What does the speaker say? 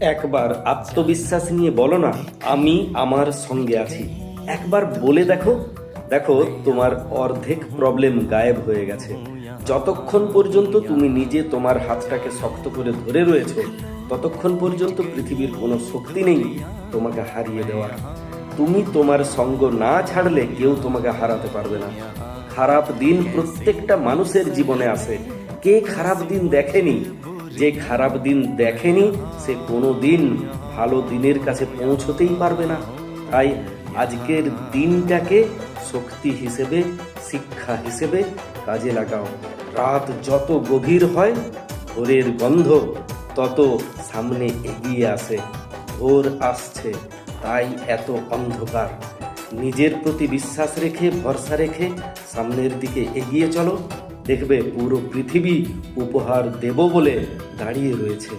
একবার আত্মবিশ্বাস নিয়ে বলো না, আমি আমার সঙ্গে আছি। একবার বলে দেখো দেখো তোমার অর্ধেক প্রবলেম গায়েব হয়ে গেছে। যতক্ষণ পর্যন্ত তুমি নিজে তোমার হাতটাকে শক্ত করে ধরে রয়েছো, ততক্ষণ পর্যন্ত পৃথিবীর কোনো শক্তি নেই তোমাকে হারিয়ে দেওয়ার। তুমি তোমার সঙ্গ না ছাড়লে কেউ তোমাকে হারাতে পারবে না। খারাপ দিন প্রত্যেকটা মানুষের জীবনে আসে। কে খারাপ দিন দেখেনি যে খারাপ দিন দেখেনি, সে কোনো দিন ভালো দিনের কাছে পৌঁছতেই পারবে না। তাই আজকের দিনটাকে শক্তি হিসেবে, শিক্ষা হিসেবে কাজে লাগাও। রাত যত গভীর হয়, ভোরের গন্ধ তত সামনে এগিয়ে আসে, ভোর আসছে, তাই এত অন্ধকার। নিজের প্রতি বিশ্বাস রেখে, ভরসা রেখে সামনের দিকে এগিয়ে চলো। দেখবে পুরো পৃথিবী উপহার দেব বলে দাঁড়িয়ে রয়েছে।